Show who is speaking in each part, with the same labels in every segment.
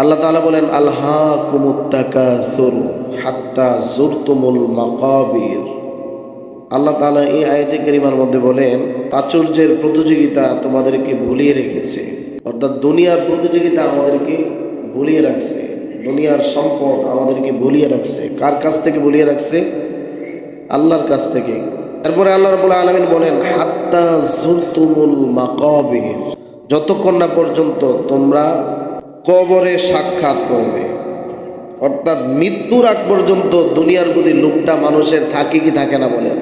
Speaker 1: আল্লাহ তাআলা বলেন আল্লাহ কুমুত্তাকাসুর হাত্তা জুরতুমুল মাকাবির। আল্লাহ তাআলা এই আয়াতে কারিমার মধ্যে বলেন, প্রাচুর্যের প্রতিযোগিতা তোমাদেরকে ভুলিয়ে রেখেছে। অর্থাৎ দুনিয়ার প্রতিযোগিতা আমাদেরকে ভুলিয়ে রাখছে। দুনিয়ার সম্পদ আমাদেরকে ভুলিয়ে রাখছে। কার কাছ থেকে ভুলিয়ে রাখছে? আল্লাহর কাছ থেকে। তারপরে আল্লাহ রাব্বুল আলামিন বলেন, হাত্তা জুরতুমুল মাকাবির। যতক্ষণ না পর্যন্ত তোমরা কবরে সাক্ষাৎ করবে। অর্থাৎ মৃত্যুর আগ পর্যন্ত দুনিয়ার প্রতি লোকটা মানুষের থাকে কি থাকে না বলেন।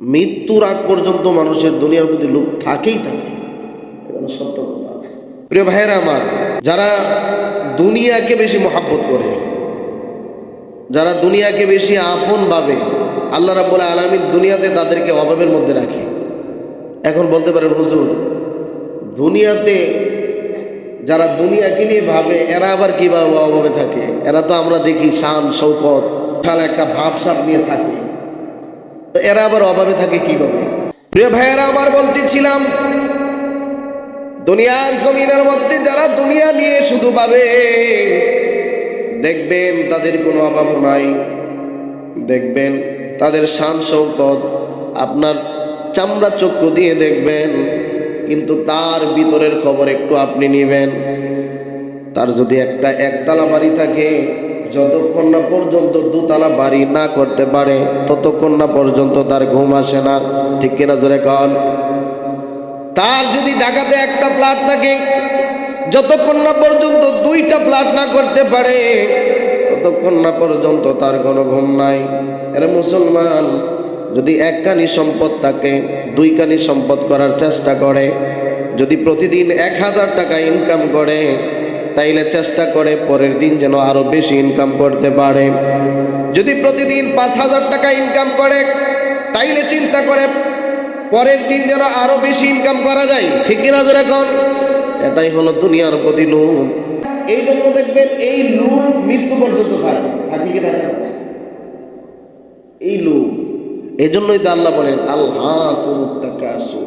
Speaker 1: মৃত্যুর আগ পর্যন্ত মানুষের দুনিয়ার প্রতি লোক থাকেই থাকে। সত্য প্রিয় ভাইয়েরা আমার, যারা দুনিয়াকে বেশি মহাব্বত করে, যারা দুনিয়াকে বেশি আপন ভাবে, আল্লাহ রাব্বুল আলামিন দুনিয়াতে তাদেরকে অভাবের মধ্যে রাখে। এখন বলতে পারেন, হুজুর দুনিয়াতে যারা দুনিয়াকে নিয়ে ভাবে, এরা আবার কীভাবে অভাবে থাকে? এরা তো আমরা দেখি শান শৌকত খাল একটা ভাবসাব নিয়ে থাকে। তো এরা আবার অভাবে থাকে কীভাবে? প্রিয় ভাইয়েরা, আমার বলতেছিলাম, দুনিয়ার জমিনের মধ্যে যারা দুনিয়া নিয়ে শুধু ভাবে, দেখবেন তাদের কোনো অভাব নাই। দেখবেন তাদের শান শৌকত আপনার চামড়া চক্ষু দিয়ে দেখবেন কিন্তু তার ভিতরের খবর একটু আপনি নেবেন। তার যদি একটা একতলা বাড়ি থাকে, যতক্ষণ না পর্যন্ত দুতলা বাড়ি না করতে পারে, ততক্ষণ না পর্যন্ত তার ঘুম আসে না। ঠিক কিনা জোরে কন? তার যদি ঢাকাতে একটা ফ্ল্যাট থাকে, যতক্ষণ না পর্যন্ত দুইটা ফ্ল্যাট না করতে পারে, ততক্ষণ না পর্যন্ত তার কোনো ঘুম নাই। এরা মুসলমান। যদি এক কানি সম্পদ থাকে, দুই কানি সম্পদ করার চেষ্টা করে, যদি প্রতিদিন এক হাজার টাকা ইনকাম করে, তাইলে চেষ্টা করে পরের দিন যেন আরও বেশি ইনকাম করতে পারে। যদি প্রতিদিন পাঁচ হাজার টাকা ইনকাম করে, তাইলে চিন্তা করে পরের দিন যেন আরও বেশি ইনকাম করা যায়। ঠিক কিনা জোরে এখন এটাই হলো দুনিয়ার প্রতি লোভ এই জন্য দেখবেন এই লোভ মৃত্যু পর্যন্ত থাকে। থাকে কি থাকে এই লোভ এই জন্যই তো আল্লাহ বলেন আল্লাহ কুমুত্তাকাসু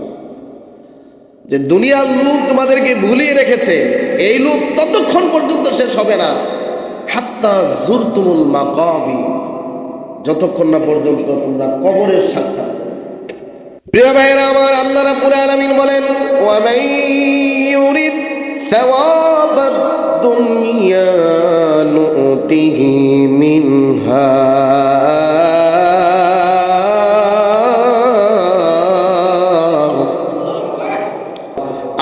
Speaker 1: যে দুনিয়ার লোক তোমাদেরকে ভুলিয়ে রেখেছে, এই লোক ততক্ষণ পর্যন্ত শেষ হবে না হাত্তা জুরতুমুল মাকাবি, যতক্ষণ না পর্যন্ত তোমরা কবরের সাক্ষাৎ। প্রিয় ভাইয়েরা, আমার আল্লাহ রাব্বুল আলামিন বলেন ওয়া মান ইউরিদ থাওয়াবাদ দুনিয়া নুতিহি মিনহা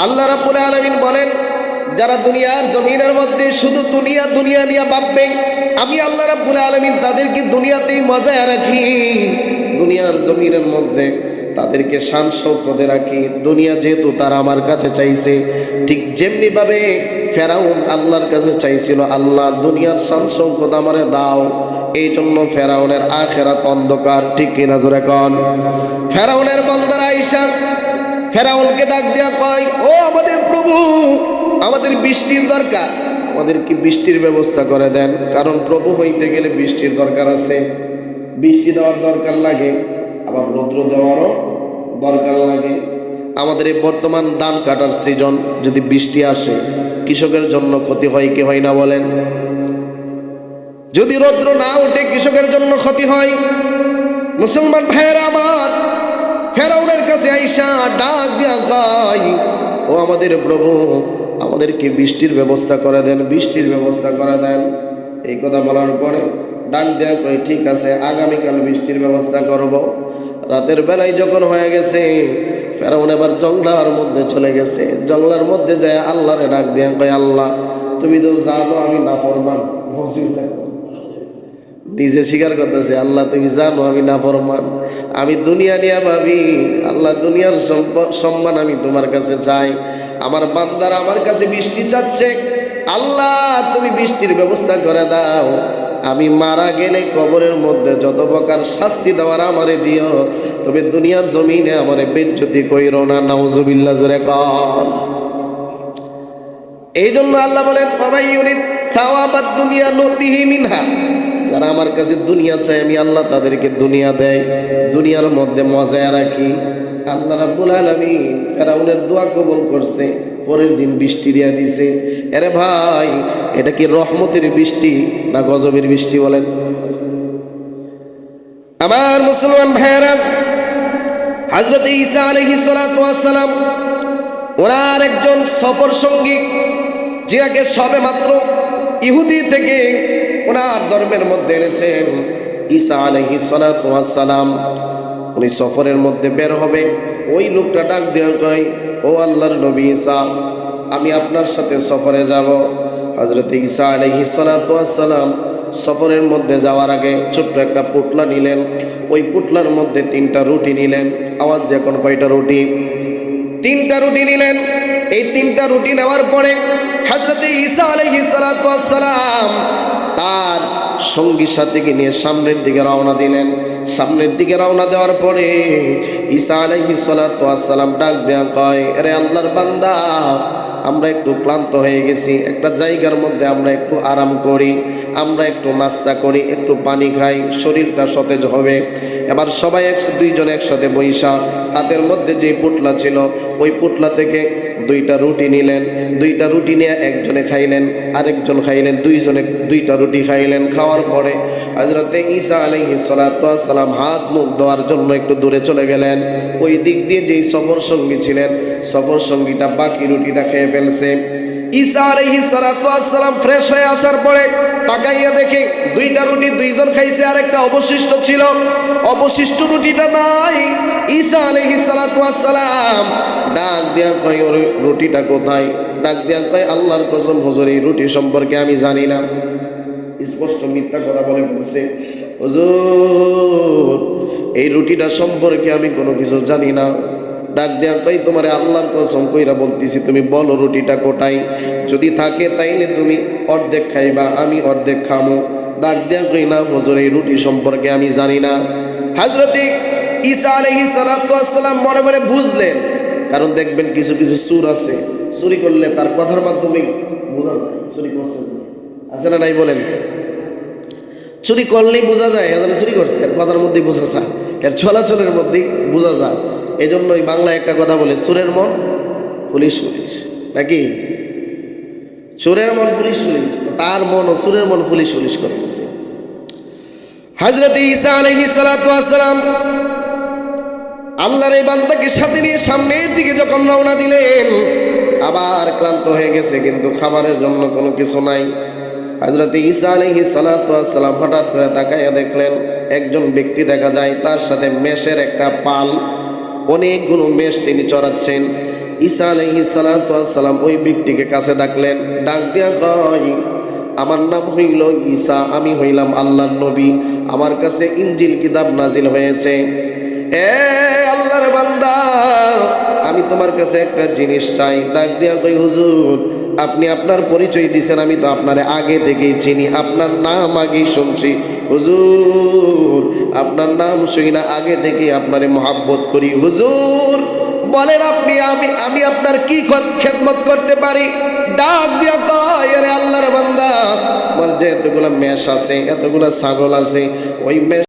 Speaker 1: আল্লাহ রাব্বুল আলামিন বলেন, যারা দুনিয়ার জমিনের মধ্যে শুধু দুনিয়া দুনিয়া নিয়ে ভাববে, আমি আল্লাহ রাব্বুল আলামিন তাদেরকে দুনিয়াতেই মজায় রাখি। দুনিয়ার জমিনের মধ্যে তাদেরকে শান শৌকতে রাখি। দুনিয়া যেহেতু তারা আমার কাছে চাইছে, ঠিক যেমনিভাবে ফেরাউন আল্লাহর কাছে চাইছিল, আল্লাহ দুনিয়ার শান শৌকত আমারে দাও এই জন্য ফেরাউনের আখেরাত অন্ধকার, ঠিক কিনা জোরে কন? ফেরাউনের বন্দার আইসা ফেরাউনকে ডাক দেওয়া কয়, ও আমাদের প্রভু, আমাদের বৃষ্টির দরকার। আমাদের কি বৃষ্টির ব্যবস্থা করে দেন? কারণ প্রভু হইতে গেলে বৃষ্টির দরকার আছে। বৃষ্টি দেওয়ার দরকার লাগে, আবার রৌদ্র দেওয়ারও দরকার লাগে। আমাদের এই বর্তমান ধান কাটার সিজন যদি বৃষ্টি আসে, কৃষকের জন্য ক্ষতি হয় কি হয় না বলেন? যদি রৌদ্র না ওঠে, কৃষকের জন্য ক্ষতি হয়। মুসলমান ভাইয়েরা আমার ফেরাউনের কাছে আইসা ডাক দিয়া কয়, ও আমাদের প্রভু, আমাদেরকে বৃষ্টির ব্যবস্থা করে দেন, বৃষ্টির ব্যবস্থা করে দেন। এই কথা বলার পরে ডাক দেওয়া কয়, ঠিক আছে, আগামীকাল বৃষ্টির ব্যবস্থা করব। রাতের বেলায় যখন হয়ে গেছে, ফেরাউন এবার জংলার মধ্যে চলে গেছে। জংলার মধ্যে যায় আল্লাহরে ডাক দিয়া কয়, আল্লাহ, তুমি তো জানো আমি না ফরমান মসজিদ। নিজে স্বীকার করতেছে, আল্লাহ, তুমি জানো আমি না ফরমান আমি দুনিয়া নিয়ে ভাবি, আল্লাহ, দুনিয়ার সম্মান আমি তোমার কাছে চাই। আমার বান্দার আমার কাছে বৃষ্টি চাচ্ছে। আল্লাহ, তুমি বৃষ্টির ব্যবস্থা করে দাও। আমি মারা গেলে কবরের মধ্যে যত প্রকার শাস্তি দেওয়ার আমারে দিও। তবে দুনিয়ার জমিনে আমার বেজ্জতি কইরো না, নাউজুবিল্লাহ, জোরে কর এই জন্য আল্লাহ বলেন ইউরিদ থাওয়াবাদ দুনিয়া নতিহি মিনহা। যারা আমার কাছে দুনিয়া চায়, আমি আল্লাহ তাদেরকে দুনিয়া দেয়। দুনিয়ার মধ্যে মজায় রাখি আল্লাহ রাব্বুল আলামিন ফেরাউনের দোয়া কবুল করছে, পরের দিন বৃষ্টি দিয়া দিছে। আরে ভাই, এটা কি রহমতের বৃষ্টি না গজবের বৃষ্টি বলেন? আমার মুসলমান ভাইয়েরা হজরত ঈসা আলহি সালাম, ওনার একজন সফর সঙ্গী যিনাকে সবে মাত্র ইহুদি থেকে ওনার ধর্মের মধ্যে এনেছেন। ঈসা আলহি সালাম উনি সফরের মধ্যে বের হবে। ওই লোকটা ডাক দিয়ে কয়, ও আল্লাহর নবী ঈসা, আমি আপনার সাথে সফরে যাব। হজরত ঈসা আলহি সালাম সফরের মধ্যে যাওয়ার আগে ছোট্ট একটা পুটলা নিলেন। ওই পুটলার মধ্যে তিনটা রুটি নিলেন। আওয়াজ দিয়ে এখন কয়টা রুটি? তিনটা রুটি নিলেন। এই তিনটা রুটি নেওয়ার পরে হজরতে ঈসা আলহি সালাম তার সঙ্গী সাথীকে নিয়ে সামনের দিকে রওনা দিলেন। সামনের দিকে রওনা দেওয়ার পরে ঈসা আলহি সালাম ডাক দেওয়া কয়, আরে আল্লাহর বান্দা, আমরা একটু ক্লান্ত হয়ে গেছি। একটা জায়গার মধ্যে আমরা একটু আরাম করি, আমরা একটু নাস্তা করি, একটু পানি খাই, শরীরটা সতেজ হবে। এবার সবাই একশো দুইজন একসাথে বৈশা হাতের মধ্যে যে পুটলা ছিল, ওই পুটলা থেকে দুইটা রুটি নিলেন, দুইটা রুটি নিয়ে একজনে খাইলেন, আরেকজন খাইলেন, দুইজনে দুইটা রুটি খাইলেন। খাওয়ার পরে হজরতে ঈসা আলহি সালাম হাত মুখ দেওয়ার জন্য একটু দূরে চলে গেলেন। ওই দিক দিয়ে যেই সফর সঙ্গী ছিলেন, সফর সঙ্গীটা বাকি রুটিটা খেয়ে ফেলছে। ঈসা আলহি সালাম ফ্রেশ হয়ে আসার পরে তাকাইয়া দেখে দুইটা রুটি দুইজন খাইছে আর একটা অবশিষ্ট ছিল। অবশিষ্ট রুটিটা নাই। ঈসা আলহি সালাম ডাক দিয়া কয়, ওর রুটিটা কোথায়? ডাক দিয়া কয়, আল্লাহর কসম হজর, এই রুটি সম্পর্কে আমি জানি না। স্পষ্ট মিথ্যা কথা বলে ফেলছে হুজুর, এই রুটিটা সম্পর্কে আমি কোনো কিছু জানি না। ডাক দেয়া কই তোমার আল্লাহর কসম কইরা বলতেছি, তুমি বলো রুটিটা কোটাই যদি থাকে তাইলে তুমি অর্ধেক খাইবা, আমি অর্ধেক খামো। ডাক দেয়া কই না হুজুর, এই রুটি সম্পর্কে আমি জানি না। হাজরতে ঈসা সালাতু ওয়াসসালাম মনে মনে বুঝলেন কারণ দেখবেন কিছু কিছু সুর আছে। চুরি করলে তার কথার মাধ্যমে বোঝা যায়, চুরি করছে। আছে না নাই বলেন? চুরি করলেই বোঝা যায় এখানে চুরি করছে, এর কথার মধ্যেই বোঝা যায়, এর চলাচলের মধ্যেই বোঝা যায়। এই জন্যই বাংলায় একটা কথা বলে, সুরের মন পুলিশ পুলিশ নাকি? চোরের মন পুলিশ পুলিশ তার মন ও সুরের মন পুলিশ পুলিশ করতেছে। হজরত ঈসা আলহি সালাম আল্লাহর এই বান্দাকে সাথে নিয়ে সামনের দিকে যখন রওনা দিলেন, আবার ক্লান্ত হয়ে গেছে, কিন্তু খাবারের জন্য কোনো কিছু নাই। হজরত ঈসা আলহি সালাম হঠাৎ করে তাকাইয়া দেখলেন, একজন ব্যক্তি দেখা যায়, তার সাথে মেষের একটা পাল, অনেকগুলো মেষ তিনি চড়াচ্ছেন। ঈসা আলহি সালাম ওই ব্যক্তিকে কাছে ডাকলেন, ডাক দিয়া কয় আমার নাম হইল ঈসা, আমি হইলাম আল্লাহর নবী, আমার কাছে ইঞ্জিল কিতাব নাজিল হয়েছে। এ আল্লাহর বান্দা, আমি তোমার কাছে একটা জিনিস চাই। ডাক দিয়া কই হুজুর, আপনি আপনার পরিচয় আমি তো আগে থেকেই চিনি, আপনার নাম আগেই শুনছি। হুজুর, আপনার নাম শুনি না, আগে আপনারে মহাব্বত করি। হুজুর, বলেন আপনি, আমি আমি আপনার কি খেদমত করতে পারি? ডাক দিয়া কয় আল্লাহর বান্দা, আমার যে এতগুলা মেষ আছে, এতগুলা ছাগল আছে, ওই মেষ